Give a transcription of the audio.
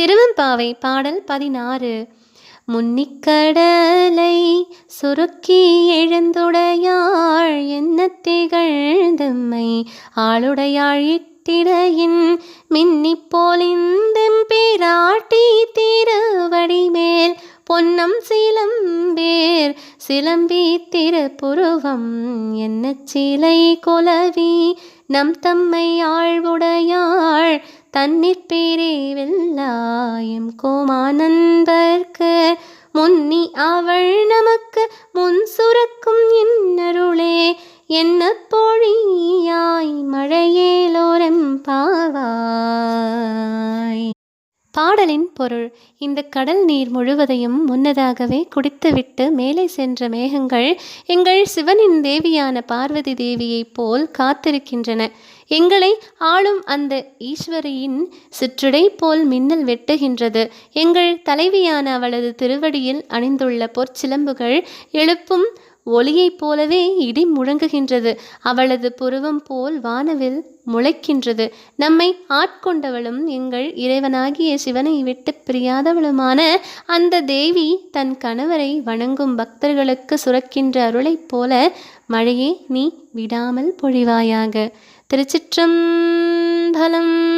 திருவெம்பாவை பாடல் பதினாறு. முன்னிக்கடலை சுருக்கி எழுந்துடையாள் என்ன திகழ்ந்தம்மை? ஆளுடையாள் இட்டிடையின் மின்னிப் பிராட்டி திருவடி மேல் பொன்னம் சிலம்பேர் சிலம்பி திருப்புருவம் என்ன சிலை குலவி நம் தம்மை ஆழ்வுடையாள் தன்னிற் பேரே கோமானந்தர்க்கு. முன்னி அவள் நமக்கு முன் சுரக்கும் இன்னருளே. என்ன பொழியாய் மழையேலோரம் பாவா பாடலின் பொருள் இந்த கடல் நீர் முழுவதையும் முன்னதாகவே குடித்துவிட்டு மேலே சென்ற மேகங்கள் எங்கள் சிவனின் தேவியான பார்வதி தேவியைப் போல் காத்திருக்கின்றன. எங்களை ஆளும் அந்த ஈஸ்வரியின் சிற்றுடை போல் மின்னல் வெட்டுகின்றது. எங்கள் தலைவியான அவளது திருவடியில் அணிந்துள்ள பொற்சிலம்புகள் எழுப்பும் ஒளியைப் போலவே இடி முழங்குகின்றது. அவளது புருவம் போல் வானவில் முளைக்கின்றது. நம்மை ஆட்கொண்டவளும் எங்கள் இறைவனாகிய சிவனை விட்டு பிரியாதவளுமான அந்த தேவி தன் கணவரை வணங்கும் பக்தர்களுக்கு சுரக்கின்ற அருளைப் போல மழையே நீ விடாமல் பொழிவாயாக. திருச்சிற்றம்பலம்